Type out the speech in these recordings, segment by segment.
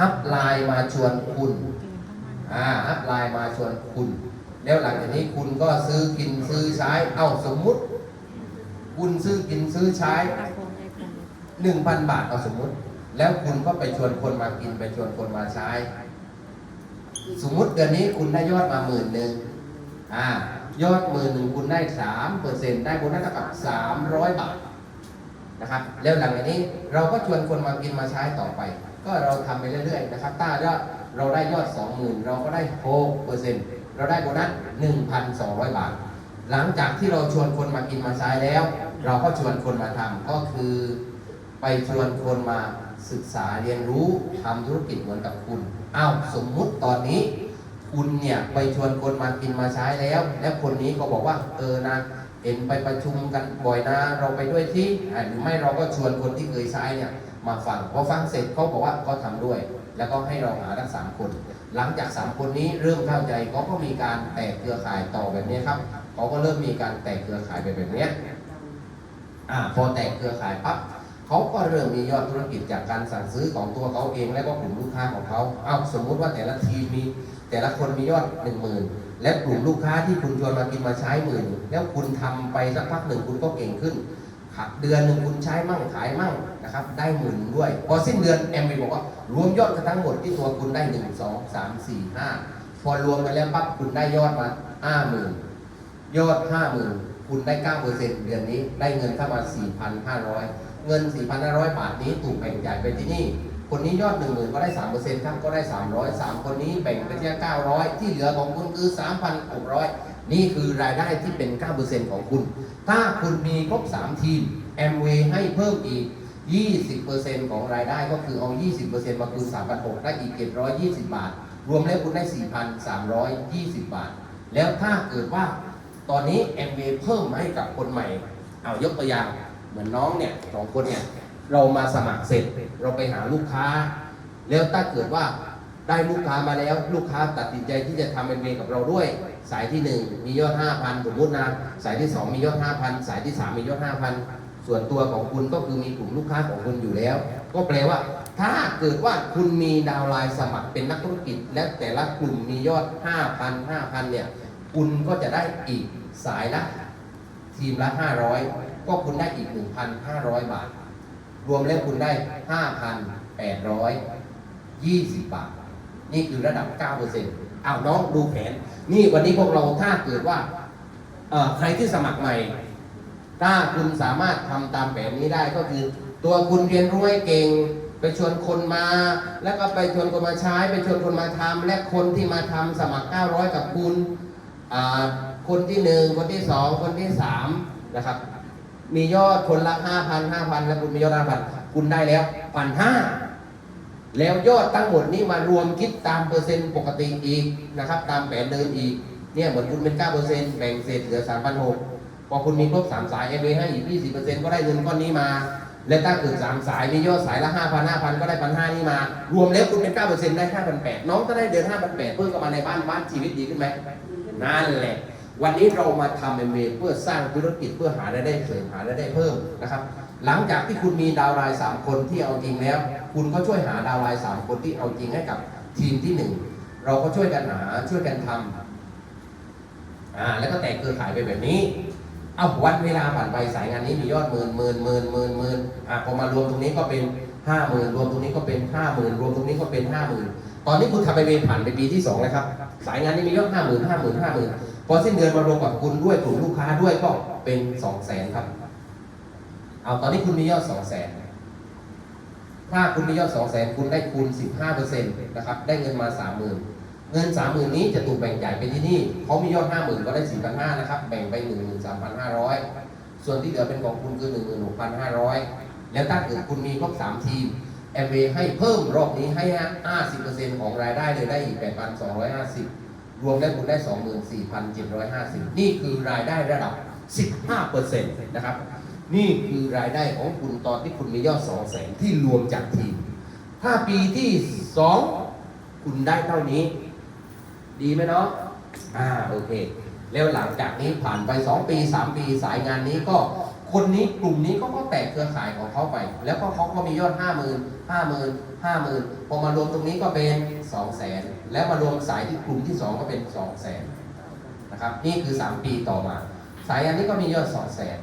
อัพไลน์มาชวนคุณ อ่าอัพไลน์มาชวนคุณ แล้วหลังจากนี้คุณก็ซื้อกินซื้อใช้ เอ้าสมมุติ คุณซื้อกินซื้อใช้หนึ่งพันบาทเอาสมมุติ แล้วคุณก็ไปชวนคนมากินไปชวนคนมาใช้ สมมุติเดือนนี้คุณได้ยอดมาหมื่นหนึ่งอ่ายอดหมื่นหนึ่งคุณได้สามเปอร์เซ็นต์ได้โบนัสเท่ากับสามร้อยบาทนะครับแล้วหลังจากนี้เราก็ชวนคนมากินมาใช้ต่อไป ก็เราทำไปเรื่อยๆนะครับถ้าเราได้ยอดสองหมื่นเราก็ได้หกเปอร์เซ็นต์เราได้โบนัสหนึ่งพันสองร้อยบาท หลังจากที่เราชวนคนมากินมาใช้แล้ว เราก็ชวนคนมาทำก็คือไปชวนคนมาศึกษาเรียนรู้ทำธุรกิจเหมือนกับคุณอ้าวสมมุติตอนนี้ คุณเนี่ยไปชวนคนมากินมาใช้แล้ว แล้วคนนี้ก็บอกว่าเออนะเห็นไปประชุมกันบ่อยนะเราไปด้วยที่หรือไม่เราก็ชวนคนที่เคยใช้เนี่ย มาฟังพอฟังเสร็จเขาบอกว่าก็ทำด้วย แล้วก็ให้เราหาทั้งสามคน หลังจากสามคนนี้เริ่มเข้าใจเขาก็มีการแตกเครือข่ายต่อแบบนี้ครับเขาก็เริ่มมีการแตกเครือข่ายไปแบบนี้อ่าพอแตกเครือข่ายปั๊บเขาก็เริ่มมียอดธุรกิจจากการสั่งซื้อของตัวเขาเอง และก็กลุ่มลูกค้าของเขาเอาสมมุติว่าแต่ละทีมมีแต่ละคนมียอดหนึ่งหมื่นและกลุ่มลูกค้าที่คุณชวนมากินมาใช้หมื่นแล้วคุณทำไปสักพักหนึ่งคุณก็เก่งขึ้น เดือนหนึ่งคุณใช้มั่งขายมั่งนะครับได้หมื่นด้วย พอสิ้นเดือนแอมบีบอกว่ารวมยอดกันทั้งหมดที่ตัวคุณได้หนึ่งสองสามสี่ห้าพอรวมกันแล้วปั๊บคุณได้ยอดมาห้าหมื่นยอด50,000คุณได้9%เปอร์เซ็นต์เดือนนี้ได้เงินเข้ามา4,500เงิน4,500บาทนี้ถูกแบ่งจ่ายไปที่นี่ คนนี้ยอด10,000ก็ได้3%ครับก็ได้300 3คนนี้แบ่งไปที่900ที่เหลือของคุณคือ3,600นี่ นี่คือรายได้ที่เป็น 9%ของคุณ ถ้าคุณมีครบ 3 ทีมแอมเวย์ให้เพิ่มอีก 20%ของรายได้ก็คือเอา 20%มาคูณ3,600ได้อีก 720 บาท รวมแล้วคุณได้ 4,320 บาท แล้วถ้าเกิดว่าตอนนี้ MV เพิ่มให้กับคนใหม่ เอายกตัวอย่าง เหมือนน้องเนี่ยสองคนเนี่ยเรามาสมัครเสร็จเราไปหาลูกค้า แล้วถ้าเกิดว่าได้ลูกค้ามาแล้ว ลูกค้าตัดสินใจที่จะทำ MV กับเราด้วย สายที่ 1 มียอด 5,000 สมมตินะ สายที่ 2 มียอด 5,000 สายที่ 3 มียอด 5,000 ส่วนตัวของคุณก็คือมีกลุ่มลูกค้าของคุณอยู่แล้ว ก็แปลว่า ถ้าเกิดว่าคุณมีดาวไลน์สมัครเป็นนักธุรกิจ และแต่ละกลุ่มมียอด 5,000 5,000 เนี่ย คุณก็จะได้อีกสายละทีมละ 500 ก็คุณได้อีก 1,500 บาท รวมแล้วคุณได้ 5,820 บาท นี่คือระดับ 9% อ้าน้องดูแผน นี่วันนี้พวกเราถ้าเกิดว่าใครที่สมัครใหม่ ถ้าคุณสามารถทำตามแผนนี้ได้ก็คือ ตัวคุณเรียนรู้ให้เก่ง ไปชวนคนมา แล้วก็ไปชวนคนมาใช้ ไปชวนคนมาทำและคนที่มาทำสมัคร 900 กับคุณคนที่หนึ่งคนที่สองคนที่สามนะครับ มียอดคนละห้าพันห้าพันแล้วคุณมียอดห้าพันคุณได้แล้วพันห้า แล้วยอดทั้งหมดนี้มารวมคิดตามเปอร์เซ็นต์ปกติอีกนะครับ ตามแผนเดิมอีกเนี่ยเหมือนคุณเป็นเก้าเปอร์เซ็นต์แบ่งเศษเหลือสามพันหกพอคุณมีครบสามสายเอฟให้อีกยี่สิบเปอร์เซ็นต์ก็ได้เงินก้อนนี้มา และถ้าเกิดสามสายมียอดสายละห้าพันห้าพันก็ได้พันห้านี่มา รวมแล้วคุณเป็นเก้าเปอร์เซ็นต์ได้ห้าพันแปดน้องก็ได้เดือนห้าพันแปดเพิ่มเข้ามาในบ้านบ้านชีวิตดีขึ้นไหมนั่นแหละ วันนี้เรามาทำเอ็มเเพื่อสร้างธุรกิจเพื่อหารายได้เสริมหารายได้เพิ่มนะครับ หลังจากที่คุณมีดาวน์ไลน์สามคนที่เอาจริงแล้ว คุณก็ช่วยหาดาวน์ไลน์สามคนที่เอาจริงให้กับทีมที่หนึ่งเราก็ช่วยกันหาช่วยกันทำอ่าแล้วก็แตกเครือข่ายไปแบบนี้เอาวันเวลาผ่านไปสายงานนี้มียอดหมื่นหมื่นหมื่นหมื่นหมื่นอะพอมารวมตรงนี้ก็เป็นห้าหมื่นรวมตรงนี้ก็เป็นห้าหมื่นรวมตรงนี้ก็เป็นห้าหมื่นตอนนี้คุณทำไปเวผ่านไปปีที่สองแล้วครับ สายงานนี้มียอดห้าหมื่นห้าหมื่นห้าหมื่นพอสิ้นเดือนมารวมกับคุณด้วยกลุ่มลูกค้าด้วยก็เป็นสองแสนครับ เอาตอนนี้คุณมียอดสองแสนถ้าคุณมียอดสองแสนคุณได้คูณสิบห้าเปอร์เซ็นต์นะครับ ได้เงินมาสามหมื่นเงินสามหมื่นนี้จะถูกแบ่งจ่ายไปที่นี่เขามียอดห้าหมื่นก็ได้สี่พันห้านะครับ แบ่งไปหนึ่งหมื่นสามพันห้าร้อยส่วนที่เหลือเป็นของคุณคือหนึ่งหมื่นหกพันห้าร้อยแล้วถ้าเกิดคุณมีครบสามทีมแอมเวให้เพิ่มรอบนี้ให้ห้าสิบเปอร์เซ็นต์ของรายได้เลยได้อีกแปดพันสองร้อยห้าสิบรวมแล้วคุณได้สองหมื่นสี่พันเจ็ดร้อยห้าสิบนี่คือรายได้ระดับสิบห้าเปอร์เซ็นต์นะครับ นี่คือรายได้ของคุณตอนที่คุณมียอดสองแสนที่รวมจากทีม ถ้าปีที่สองคุณได้เท่านี้ ดีไหมเนาะอ่าโอเค แล้วหลังจากนี้ผ่านไป2ปี3ปีสายงานนี้ก็คนนี้กลุ่มนี้ก็ก็แตกเครือข่ายของเขาไป แล้วก็เขาก็มียอด5 0,000 5 0,000ห้าหมื่นพอมารวมตรงนี้ก็เป็นสองแสนแล้วมารวมสายที่กลุ่มที่สองก็เป็นสองแสนนะครับนี่คือสามปีต่อมา สายอันนี้ก็มียอดสองแสน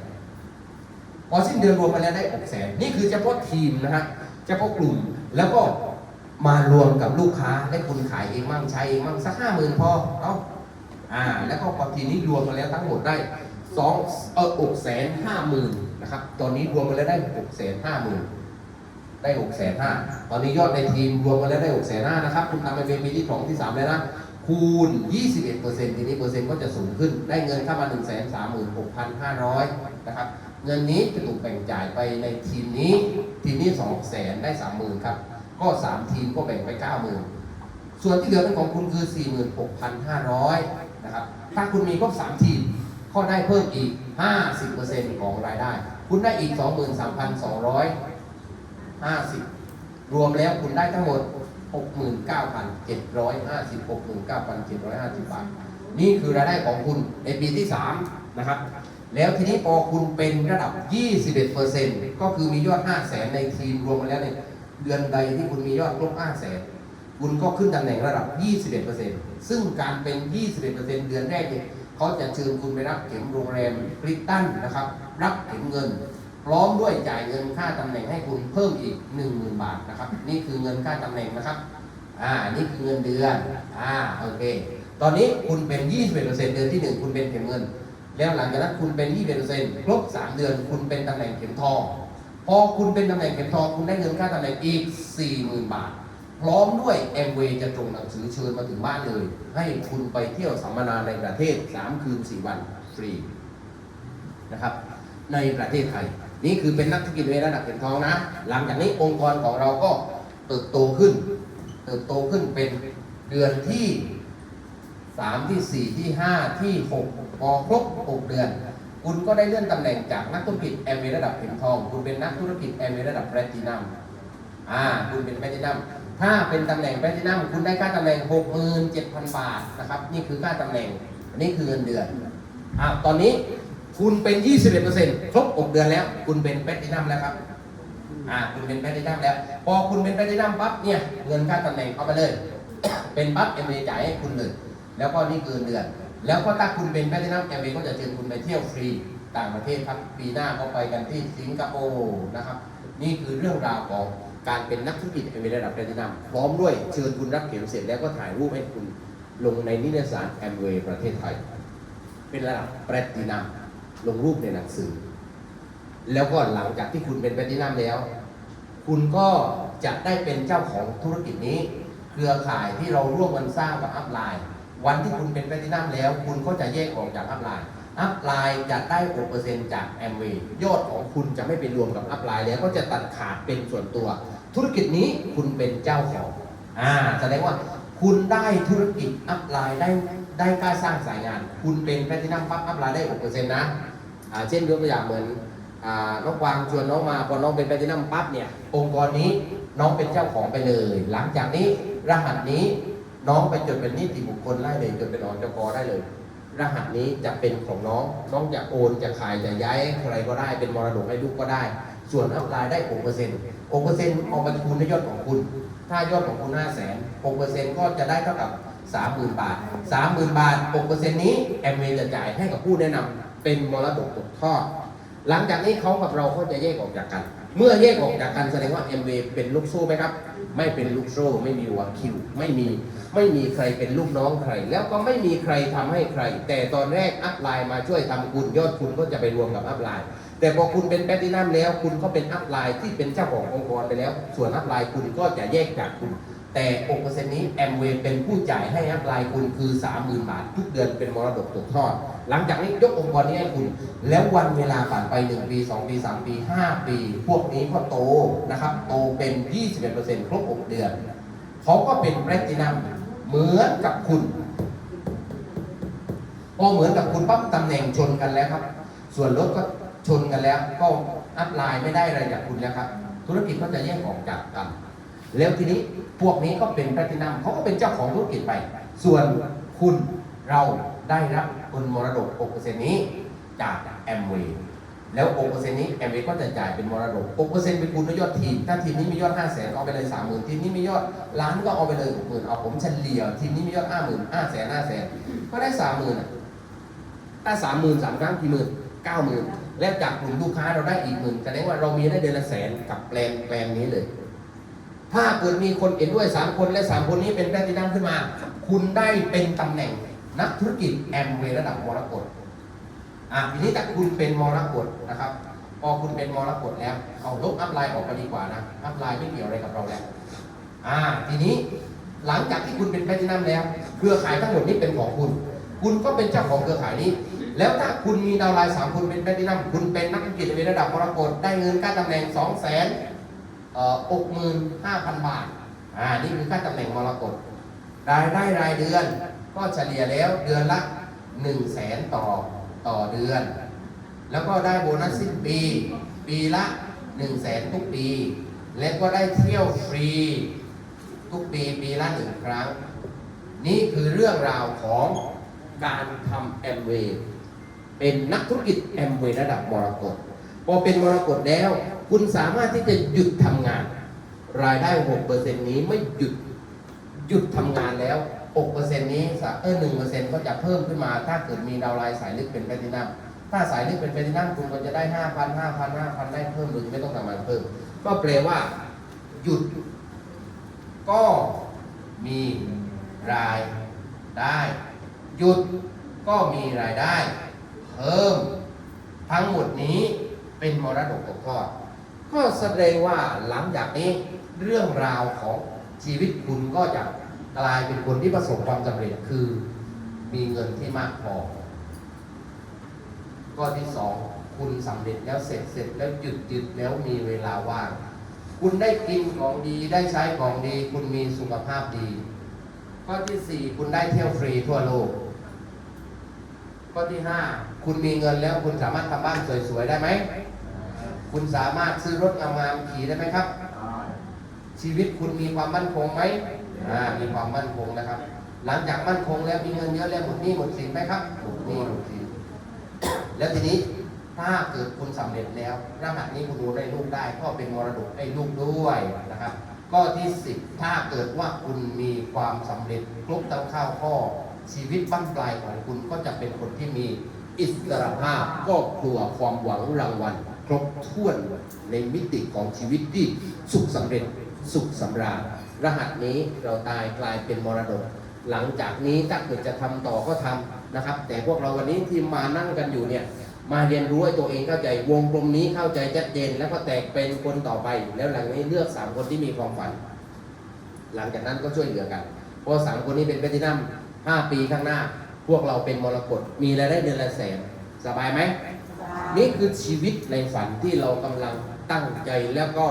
พอสิ้นเดือนรวมมาแล้วได้หกแสนนี่คือเฉพาะทีมนะฮะเฉพาะกลุ่มแล้วก็มารวมกับลูกค้าได้คุณขายเองมั่งใช้เองมั่งสักห้าหมื่นพอเอ้าอ่า แล้วก็พอทีนี้รวมมาแล้วทั้งหมดได้สองเออหกแสนห้าหมื่นนะครับตอนนี้รวมมาแล้วได้หกแสนห้าหมื่นได้หกแสนห้าตอนนี้ยอดในทีมรวมกันแล้วได้หกแสนห้านะครับ คุณทำไปเป็นปีที่สองที่สามเลยนะคูณ 21เปอร์เซ็นต์ทีนี้เปอร์เซ็นต์ก็จะสูงขึ้น ได้เงินเข้ามา 1 3 6 5 0 0 นะครับ เงินนี้จะถูกแบ่งจ่ายไปในทีมนี้ ทีมนี้2แสนได้30,000ครับ ก็3ทีมก็แบ่งไป90,000ส่วนที่เหลือเป็นของคุณคือ 46,500นะครับ ถ้าคุณมีครบ3ทีมก็ได้เพิ่มอีก 50%ของรายได้ คุณได้อีก 23,200 50 รวมแล้วคุณได้ทั้งหมด 69,750 69,750 บาท นี่คือรายได้ของคุณในปีที่ 3 นะครับ แล้วทีนี้พอคุณเป็นระดับ 21%ก็คือมียอด 5 0 0แสนในทีมรวมมาแล้วเนี่ยเดือนใดที่คุณมียอดครบ5 0 0แสนคุณก็ขึ้นตำแหน่งระดับ 21%ซึ่งการเป็น 21%เดือนแรกเนี่ยเขาจะเชิญคุณไปรับเข็มโรงแรมคริสตันนะครับ รับเข็มเงิน พร้อมด้วยจ่ายเงินค่าตำแหน่งให้คุณเพิ่มอีก 10,000 บาทนะครับ นี่คือเงินค่าตำแหน่งนะครับ อ่า นี่คือเงินเดือน อ่า โอเค ตอนนี้คุณเป็น 21%เดือนที่ 1 คุณเป็นเข็มเงิน แล้วหลังจากนั้นคุณเป็น21%ครบ3เดือน คุณเป็นตำแหน่งเข็มทอง พอคุณเป็นตำแหน่งเข็มทอง คุณได้เงินค่าตำแหน่งอีก40,000บาท พร้อมด้วยแอมเวย์จะส่งหนังสือเชิญมาถึงบ้านเลย ให้คุณไปเที่ยวสัมมนาในประเทศ3คืน4วันฟรีนะครับ ในประเทศไทย นี่คือเป็นนักธุรกิจเวระดับเข็มทองนะ หลังจากนี้องค์กรของเราก็เติบโตขึ้น เติบโตขึ้นเป็นเดือนที่ 3 ที่ 4 ที่ 5 ที่ 6พอครบ 6 เดือน คุณก็ได้เลื่อนตำแหน่งจากนักธุรกิจแอมเวระดับเข็มทอง คุณเป็นนักธุรกิจแอมเวระดับแพลตินัมอ่าคุณเป็นแพลตินัมถ้าเป็นตำแหน่งแพลตินัมคุณได้ค่าตำแหน่ง 67,000 บาทนะครับนี่คือค่าตำแหน่งอันนี้คือเงินเดือนอ่าตอนนี้คุณเป็น 21%ครบ 6 เดือนแล้ว คุณเป็นแพลตินัมแล้วครับอ่าคุณเป็นแพลตินัมแล้ว พอคุณเป็นแพลตินัมปั๊บเนี่ยเงินค่าตำแหน่งเข้าไปเลย เป็นปั๊บเอ็มเอจ่ายให้คุณเลย แล้วก็นี่คือเงินเดือน แล้วก็ถ้าคุณเป็นแพลตินัมเอ็มก็จะเชิญคุณไปเที่ยวฟรีต่างประเทศครับปีหน้าก็ไปกันที่สิงคโปร์นะครับ นี่คือเรื่องราวของการเป็นนักธุรกิจเอ็มระดับแพลตินัมพร้อมด้วยเชิญคุณรับเข็มเสร็จแล้วก็ถ่ายรูปให้คุณลงในนิตยสารแอมเวย์ประเทศไทย เป็นระดับแพลตินัมลงรูปในหนังสือ แล้วก็หลังจากที่คุณเป็นแพลตินัมแล้ว คุณก็จะได้เป็นเจ้าของธุรกิจนี้ เครือข่ายที่เราร่วมกันสร้างกับอัพไลน์ วันที่คุณเป็นแพลตินัมแล้ว คุณก็จะแยกออกจากอัพไลน์อัพไลน์จะได้6%จากแอมเวย์ยอดของคุณจะไม่ไปรวมกับอัพไลน์แล้วก็จะตัดขาดเป็นส่วนตัว ธุรกิจนี้คุณเป็นเจ้าของอ่าแสดงว่าคุณได้ธุรกิจอัพไลน์ได้ได้กล้าสร้างสายงาน คุณเป็นแพลตินัมปั๊บอัพไลน์ได้6%นะอ่าเช่นยกตัวอย่างเหมือนอ่าน้องกวางชวนน้องมาพอน้องเป็นแพลตินัมปั๊บเนี่ยองค์กรนี้น้องเป็นเจ้าของไปเลย หลังจากนี้รหัสนี้ น้องไปจดเป็นนิติบุคคลได้เลยจดเป็นอจกได้เลย รหัสนี้จะเป็นของน้องน้องจะโอนจะขายจะย้ายให้ใครก็ได้เป็นมรดกให้ลูกก็ได้ ส่วนอัพไลน์ได้6%เปอร์เซ็นต์6%เปอร์เซ็นต์เอาไปคูณในยอดของคุณ ถ้ายอดของคุณ5 0 0 0 0 0 6เปอร์เซ็นต์ก็จะได้เท่ากับ30,000บาท30,000บาท6เปอร์เซ็นต์นี้แอมเวย์จะจ่ายให้กับผู้แนะนำเป็นมรดกตกทอด หลังจากนี้เขากับเราก็จะแยกออกจากกัน เมื่อแยกออกจากกันแสดงว่าแอมเวเป็นลูกโซ่ไหมครับ ไม่เป็นลูกโซ่ ไม่มีวางคิว ไม่มี ไม่มีใครเป็นลูกน้องใคร แล้วก็ไม่มีใครทำให้ใคร แต่ตอนแรกอัพไลน์มาช่วยทำคุณยอดคุณก็จะไปรวมกับอัพไลน์ แต่พอคุณเป็นแพลตินัมแล้ว คุณก็เป็นอัพไลน์ที่เป็นเจ้าขององค์กรไปแล้ว ส่วนอัพไลน์คุณก็จะแยกจากคุณ แต่6%นี้แอมเวย์เป็นผู้จ่ายให้อัพไลน์คุณคือ 30,000 บาท ทุกเดือนเป็นมรดกตกทอด หลังจากนี้ยกองค์กรนี้ให้คุณ แล้ววันเวลาผ่านไป 1 ปี 2 ปี 3 ปี 5 ปี พวกนี้ก็โตนะครับ โตเป็น 21%ครบ 6 เดือน เขาก็เป็นแพลตินัมเหมือนกับคุณพอเหมือนกับคุณปั๊บตำแหน่งชนกันแล้วครับ ส่วนรถก็ชนกันแล้ว ก็อัพไลน์ไม่ได้อะไรจากคุณแล้วครับ ธุรกิจก็จะแยกออกจากกัน แล้วทีนี้พวกนี้ก็เป็นแพลตินัมเขาก็เป็นเจ้าของธุรกิจไป ส่วนคุณเราได้รับผลมรดก6%นี้จากแอมเวย์แล้วองค์เปอร์เซ็นต์นี้แอมเวก็จะจ่ายเป็นมรดกองค์เป็นคุณยอดทีม ถ้าทีมนี้มียอดห้าแสนเอาไปเลยสามหมื่นทีมนี้มียอดล้านก็เอาไปเลยหกหมื่นเอาผมเฉลี่ยทีมนี้มียอดห้าหมื่นห้าแสนห้าแสนก็ได้สามหมื่นถ้าสามหมื่นสามครั้งกี่หมื่นเก้าหมื่นแล้วจากกลุ่มลูกค้าเราได้อีกหมื่นแสดงว่าเรามีได้เดือนละแสนกับแปลงแปลงนี้เลย ถ้าเกิดมีคนเห็นด้วยสามคนและสามคนนี้เป็นแพลตินัมขึ้นมา คุณได้เป็นตำแหน่งนักธุรกิจแอมเวย์ระดับมรกตอะทีนี้แต่คุณเป็นมรกตนะครับพอคุณเป็นมรกตแล้วเอาลบอัพไลน์ออกไปดีกว่านะอัพไลน์ไม่เกี่ยวอะไรกับเราแล้วอ่าทีนี้หลังจากที่คุณเป็นแพลตินัมแล้ว เครือข่ายทั้งหมดนี้เป็นของคุณ คุณก็เป็นเจ้าของเครือข่ายนี้ แล้วถ้าคุณมีดาวไลน์สามคนเป็นแพลตินัมคุณเป็นนักธุรกิจในระดับมรกตได้เงินค่าตำแหน่งสองแสน หกหมื่นห้าพันบาท อ่า นี่คือค่าตำแหน่งมรกตรายได้รายเดือนก็เฉลี่ยแล้วเดือนละ1 0 0 0 0แสนต่อต่อเดือน แล้วก็ได้โบนัสสิ้นปี ปีละ1 0 0 0 0แสนทุกปี และก็ได้เที่ยวฟรี ทุกปีปีละหนึ่งครั้ง นี่คือเรื่องราวของการทำแอมเวย์เป็นนักธุรกิจแอมเวย์ระดับมรกต อเป็นมรกตแล้ว คุณสามารถที่จะหยุดทำงาน รายได้6%นี้ไม่หยุดหยุดทำงานแล้ว6%นี้สะเออ1%ก็จะเพิ่มขึ้นมา ถ้าเกิดมีดาวไลน์สายลึกเป็นแพลตินัมถ้าสายลึกเป็นแพลตินัมคุณก็จะได้5,000 5,000 5,000ได้เพิ่มโดยไม่ต้องทำงานเพิ่ม ก็แปลว่า หยุด ก็มีรายได้ หยุดก็มีรายได้ เพิ่มทั้งหมดนี้ เป็นมรดกตกทอด ก็แสดงว่าหลังจากนี้เรื่องราวของชีวิตคุณก็จะกลายเป็นคนที่ประสบความสำเร็จคือมีเงินที่มากพอข้อที่สองคุณสำเร็จแล้วเสร็จเสร็จแล้วหยุดหยุดแล้วมีเวลาว่าง คุณได้กินของดีได้ใช้ของดี คุณมีสุขภาพดี ข้อที่สี่คุณได้เที่ยวฟรีทั่วโลก ข้อที่ห้าคุณมีเงินแล้วคุณสามารถทำบ้านสวยๆได้ไหม คุณสามารถซื้อรถงามๆขี่ได้ไหมครับ ชีวิตคุณมีความมั่นคงไหมมีความมั่นคงนะครับ หลังจากมั่นคงแล้วมีเงินเยอะแล้วหมดหนี้หมดสินไหมครับหมดหนี้หมดสินแล้วทีนี้ถ้าเกิดคุณสำเร็จแล้วรหัสนี้คุณดูได้ลูกได้ ก็เป็นมรดกให้ลูกด้วยนะครับ ข้อที่สิบถ้าเกิดว่าคุณมีความสำเร็จครบทั้งข้าวข้อ ชีวิตบั้นปลายของคุณก็จะเป็นคนที่มีอิสรภาพครอบครัวความหวังรางวัล ครบถ้วนในมิติของชีวิตที่สุขสำเร็จสุขสำราญรหัสนี้เราตายกลายเป็นมรดก หลังจากนี้ถ้าเกิดจะทำต่อก็ทำนะครับ แต่พวกเราวันนี้ที่มานั่งกันอยู่เนี่ยมาเรียนรู้ให้ตัวเองเข้าใจวงกลมนี้เข้าใจชัดเจนแล้วก็แตกเป็นคนต่อไป แล้วหลังนี้เลือกสามคนที่มีความฝัน หลังจากนั้นก็ช่วยเหลือกัน เพราะสามคนนี้เป็นแพลตินัม ห้าปีข้างหน้า พวกเราเป็นมรกตมีรายได้เดือนละแสนสบายไหม นี่คือชีวิตในฝันที่เรากำลังตั้งใจแล้วก็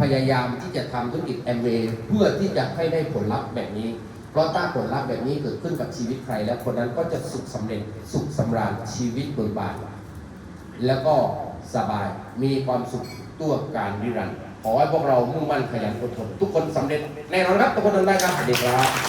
พยายามที่จะทำธุรกิจแอมเวย์เพื่อที่จะให้ได้ผลลัพธ์แบบนี้ เพราะถ้าผลลัพธ์แบบนี้เกิดขึ้นกับชีวิตใคร แล้วคนนั้นก็จะสุขสำเร็จสุขสำราญชีวิตเบิกบานแล้วก็สบายมีความสุขตัวการนิรันดร์ขอให้พวกเรามุ่งมั่นขยันอดทนทุกคนสำเร็จแน่นอนครับทุกคนทำได้ครับสวัสดีครับ